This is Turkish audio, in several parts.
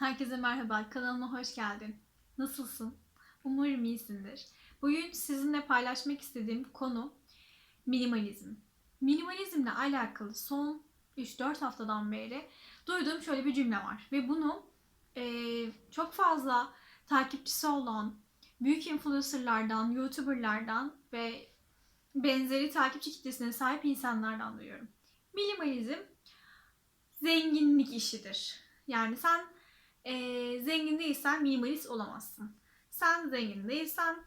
Herkese merhaba, kanalıma hoş geldin. Nasılsın? Umarım iyisindir. Bugün sizinle paylaşmak istediğim konu minimalizm. Minimalizmle alakalı son 3-4 haftadan beri duyduğum şöyle bir cümle var. Ve bunu eee, çok fazla takipçisi olan büyük influencerlardan, youtuberlardan ve benzeri takipçi kitlesine sahip insanlardan duyuyorum. Minimalizm zenginlik işidir. Yani sen eee, zengin değilsen minimalist olamazsın. Sen zengin değilsen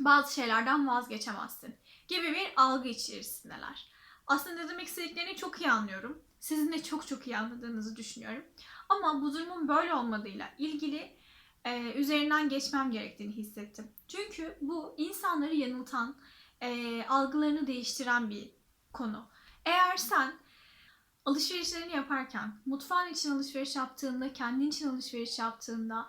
bazı şeylerden vazgeçemezsin gibi bir algı içerisindeler. Aslında demek istediklerini çok iyi anlıyorum. Sizin de çok çok iyi anladığınızı düşünüyorum. Ama bu durumun böyle olmadığıyla ilgili eee, üzerinden geçmem gerektiğini hissettim. Çünkü bu insanları yanıltan, eee, algılarını değiştiren bir konu. Eğer sen alışverişlerini yaparken, mutfağın için alışveriş yaptığında, kendin için alışveriş yaptığında,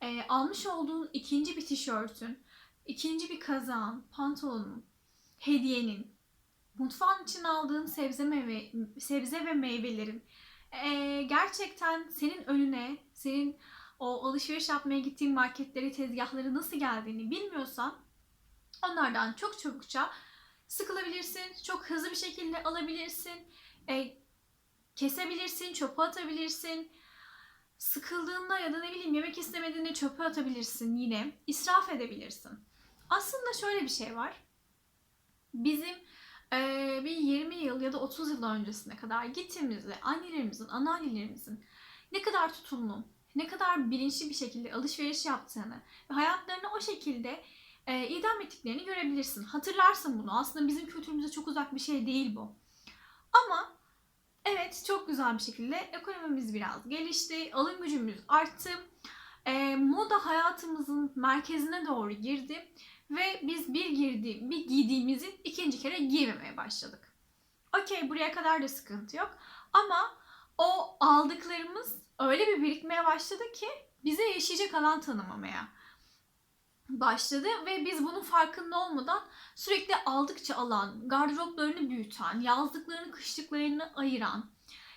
e, almış olduğun ikinci bir tişörtün, ikinci bir kazağın, pantolonun, hediyenin, mutfağın için aldığın sebze meyve, sebze ve meyvelerin e, gerçekten senin önüne, senin o alışveriş yapmaya gittiğin marketleri, tezgahları nasıl geldiğini bilmiyorsan onlardan çok çabukça sıkılabilirsin, çok hızlı bir şekilde alabilirsin. E, kesebilirsin, çöpe atabilirsin. Sıkıldığında ya da ne bileyim yemek istemediğinde çöpe atabilirsin yine. İsraf edebilirsin. Aslında şöyle bir şey var. Bizim eee, bir 20 yıl ya da 30 yıl öncesine kadar gittiğimizde annelerimizin, anneannelerimizin ne kadar tutumlu, ne kadar bilinçli bir şekilde alışveriş yaptığını ve hayatlarını o şekilde eee, idam ettiklerini görebilirsin. Hatırlarsın bunu. Aslında bizim kültürümüze çok uzak bir şey değil bu. Ama Evet, çok güzel bir şekilde ekonomimiz biraz gelişti, alım gücümüz arttı. Eee, moda hayatımızın merkezine doğru girdi ve biz bir girdi, bir giydiğimizi ikinci kere giymemeye başladık. Okey, buraya kadar da sıkıntı yok. Ama o aldıklarımız öyle bir birikmeye başladı ki bize yaşayacak alan tanımamaya başladı ve biz bunun farkında olmadan sürekli aldıkça alan, gardıroplarını büyüten, yazlıklarını kışlıklarını ayıran,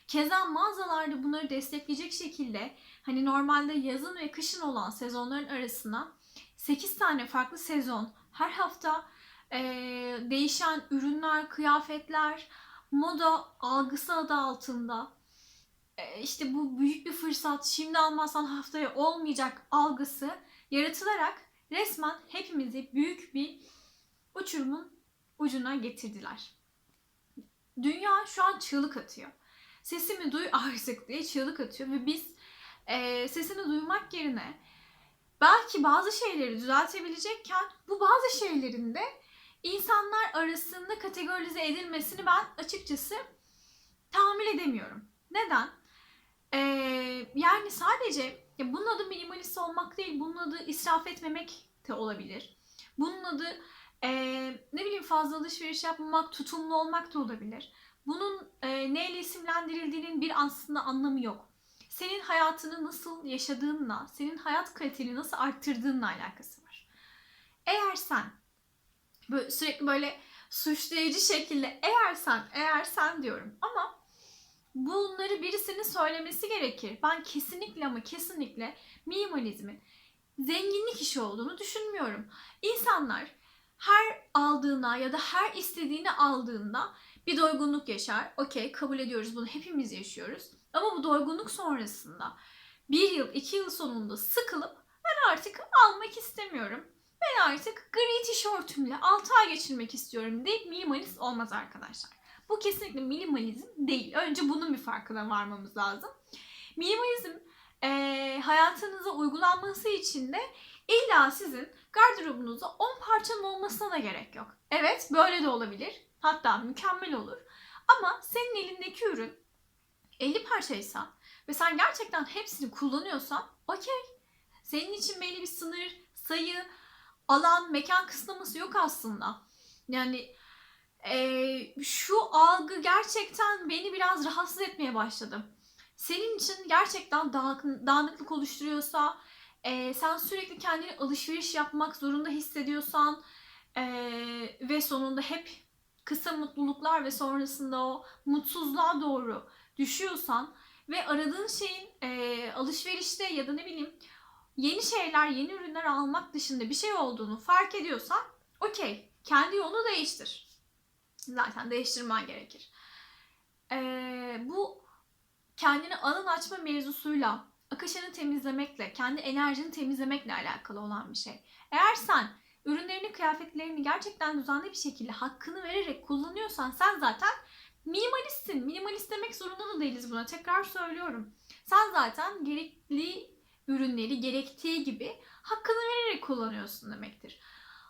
keza mağazalarda bunları destekleyecek şekilde hani normalde yazın ve kışın olan sezonların arasına 8 tane farklı sezon her hafta eee, değişen ürünler, kıyafetler, moda algısı adı altında işte bu büyük bir fırsat şimdi almazsan haftaya olmayacak algısı yaratılarak resmen hepimizi büyük bir uçurumun ucuna getirdiler. Dünya şu an çığlık atıyor. Sesimi duy artık diye çığlık atıyor ve biz eee, sesini duymak yerine belki bazı şeyleri düzeltebilecekken bu bazı şeylerin de insanlar arasında kategorize edilmesini ben açıkçası tahammül edemiyorum. Neden? Eee, yani sadece ya bunun adı minimalist olmak değil, bunun adı israf etmemek de olabilir. Bunun adı eee, ne bileyim fazla alışveriş yapmamak, tutumlu olmak da olabilir. Bunun eee, neyle isimlendirildiğinin bir aslında anlamı yok. Senin hayatını nasıl yaşadığınla, senin hayat kaliteni nasıl arttırdığınla alakası var. Eğer sen böyle sürekli böyle suçlayıcı şekilde eğer sen, eğer sen diyorum ama bunları birisinin söylemesi gerekir. Ben kesinlikle ama kesinlikle minimalizmin zenginlik işi olduğunu düşünmüyorum. İnsanlar her aldığına ya da her istediğini aldığında bir doygunluk yaşar. Okey kabul ediyoruz bunu hepimiz yaşıyoruz. Ama bu doygunluk sonrasında bir yıl iki yıl sonunda sıkılıp ben artık almak istemiyorum. Ben artık gri tişörtümle 6 ay geçirmek istiyorum deyip minimalist olmaz arkadaşlar. Bu kesinlikle minimalizm değil. Önce bunun bir farkına varmamız lazım. Minimalizm eee, hayatınıza uygulanması için de illa sizin gardırobunuzda 10 parçanın olmasına da gerek yok. Evet böyle de olabilir. Hatta mükemmel olur. Ama senin elindeki ürün 50 parçaysa ve sen gerçekten hepsini kullanıyorsan okey. Senin için belli bir sınır, sayı, alan, mekan kısıtlaması yok aslında. Yani eee, şu algı gerçekten beni biraz rahatsız etmeye başladı. Senin için gerçekten dağın- dağınıklık oluşturuyorsa, eee, sen sürekli kendini alışveriş yapmak zorunda hissediyorsan eee, ve sonunda hep kısa mutluluklar ve sonrasında o mutsuzluğa doğru düşüyorsan ve aradığın şeyin eee, alışverişte ya da ne bileyim yeni şeyler, yeni ürünler almak dışında bir şey olduğunu fark ediyorsan okey kendi yolunu değiştir. Zaten değiştirmen gerekir. Ee, bu kendini alan açma mevzusuyla, akışını temizlemekle, kendi enerjini temizlemekle alakalı olan bir şey. Eğer sen ürünlerini, kıyafetlerini gerçekten düzenli bir şekilde hakkını vererek kullanıyorsan sen zaten minimalistsin. Minimalist demek zorunda da değiliz buna. Tekrar söylüyorum. Sen zaten gerekli ürünleri gerektiği gibi hakkını vererek kullanıyorsun demektir.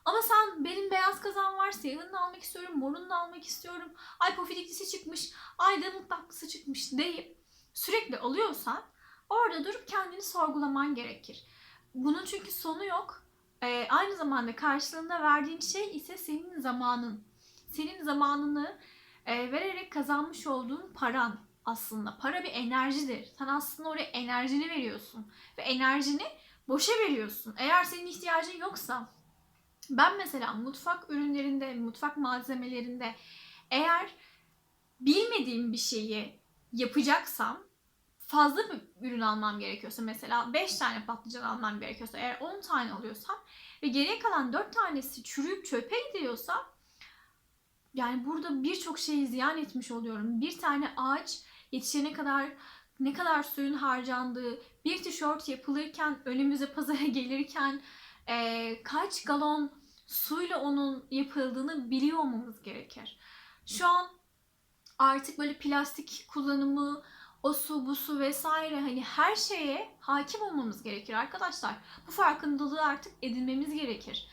Ama sen benim beyaz kazan var, siyahını da almak istiyorum, morunu da almak istiyorum. Ay pofidiklisi çıkmış, ay damıt tatlısı çıkmış deyip sürekli alıyorsan orada durup kendini sorgulaman gerekir. Bunun çünkü sonu yok. Ee, aynı zamanda karşılığında verdiğin şey ise senin zamanın. Senin zamanını e, vererek kazanmış olduğun paran aslında. Para bir enerjidir. Sen aslında oraya enerjini veriyorsun. Ve enerjini boşa veriyorsun. Eğer senin ihtiyacın yoksa ben mesela mutfak ürünlerinde, mutfak malzemelerinde eğer bilmediğim bir şeyi yapacaksam fazla bir ürün almam gerekiyorsa mesela 5 tane patlıcan almam gerekiyorsa eğer 10 tane alıyorsam ve geriye kalan 4 tanesi çürüyüp çöpe gidiyorsa yani burada birçok şeyi ziyan etmiş oluyorum. Bir tane ağaç yetişene kadar ne kadar suyun harcandığı, bir tişört yapılırken, önümüze pazara gelirken e, kaç galon suyla onun yapıldığını biliyor olmamız gerekir. Şu an artık böyle plastik kullanımı, o su, bu su vesaire hani her şeye hakim olmamız gerekir arkadaşlar. Bu farkındalığı artık edinmemiz gerekir.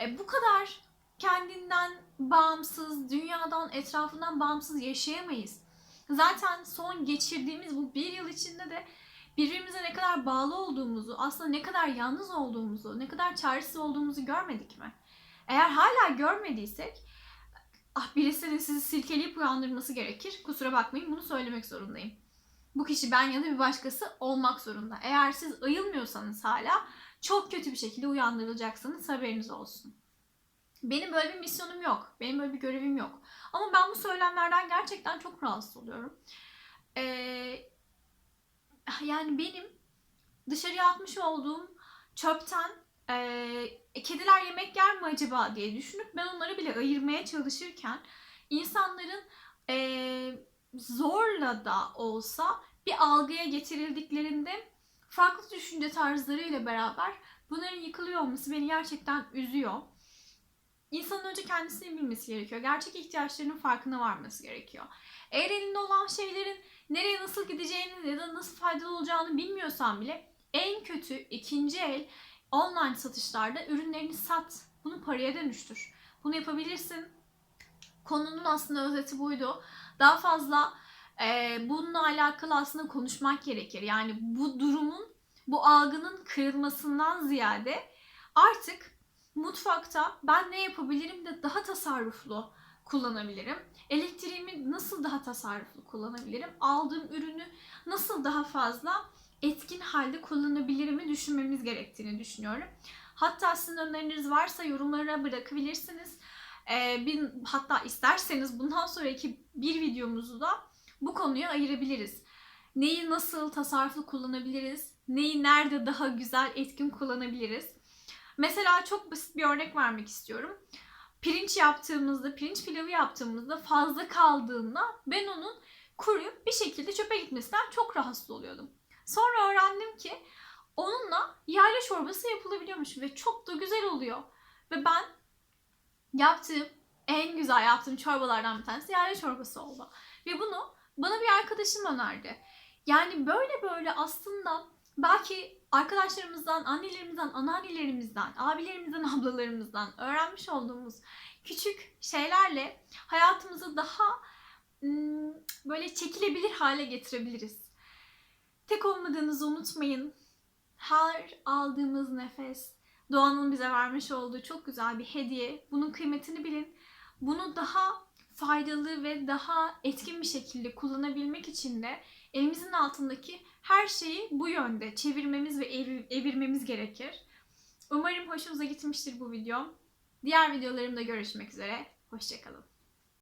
E, bu kadar kendinden bağımsız, dünyadan, etrafından bağımsız yaşayamayız. Zaten son geçirdiğimiz bu bir yıl içinde de birbirimize ne kadar bağlı olduğumuzu, aslında ne kadar yalnız olduğumuzu, ne kadar çaresiz olduğumuzu görmedik mi? Eğer hala görmediysek, ah birisinin sizi silkeleyip uyandırması gerekir. Kusura bakmayın bunu söylemek zorundayım. Bu kişi ben ya da bir başkası olmak zorunda. Eğer siz ayılmıyorsanız hala çok kötü bir şekilde uyandırılacaksınız haberiniz olsun. Benim böyle bir misyonum yok. Benim böyle bir görevim yok. Ama ben bu söylemlerden gerçekten çok rahatsız oluyorum. Ee, yani benim dışarıya atmış olduğum çöpten e, kediler yemek yer mi acaba diye düşünüp ben onları bile ayırmaya çalışırken insanların e, zorla da olsa bir algıya getirildiklerinde farklı düşünce tarzlarıyla beraber bunların yıkılıyor olması beni gerçekten üzüyor. İnsanın önce kendisini bilmesi gerekiyor. Gerçek ihtiyaçlarının farkına varması gerekiyor. Eğer elinde olan şeylerin nereye nasıl gideceğini ya da nasıl faydalı olacağını bilmiyorsan bile en kötü ikinci el online satışlarda ürünlerini sat. Bunu paraya dönüştür. Bunu yapabilirsin. Konunun aslında özeti buydu. Daha fazla e, bununla alakalı aslında konuşmak gerekir. Yani bu durumun, bu algının kırılmasından ziyade artık mutfakta ben ne yapabilirim de daha tasarruflu kullanabilirim? Elektriğimi nasıl daha tasarruflu kullanabilirim? Aldığım ürünü nasıl daha fazla etkin halde kullanabilirimi düşünmemiz gerektiğini düşünüyorum. Hatta sizin öneriniz varsa yorumlara bırakabilirsiniz. Ee, bir, hatta isterseniz bundan sonraki bir videomuzu da bu konuya ayırabiliriz. Neyi nasıl tasarruflu kullanabiliriz? Neyi nerede daha güzel, etkin kullanabiliriz? Mesela çok basit bir örnek vermek istiyorum. Pirinç yaptığımızda, pirinç pilavı yaptığımızda fazla kaldığında ben onun kuruyup bir şekilde çöpe gitmesinden çok rahatsız oluyordum. Sonra öğrendim ki onunla yayla çorbası yapılabiliyormuş ve çok da güzel oluyor. Ve ben yaptığım en güzel yaptığım çorbalardan bir tanesi yayla çorbası oldu. Ve bunu bana bir arkadaşım önerdi. Yani böyle böyle aslında belki arkadaşlarımızdan, annelerimizden, anneannelerimizden, abilerimizden, ablalarımızdan öğrenmiş olduğumuz küçük şeylerle hayatımızı daha böyle çekilebilir hale getirebiliriz. Tek olmadığınızı unutmayın. Her aldığımız nefes doğanın bize vermiş olduğu çok güzel bir hediye. Bunun kıymetini bilin. Bunu daha faydalı ve daha etkin bir şekilde kullanabilmek için de elimizin altındaki her şeyi bu yönde çevirmemiz ve evirmemiz gerekir. Umarım hoşunuza gitmiştir bu video. Diğer videolarımda görüşmek üzere. Hoşçakalın.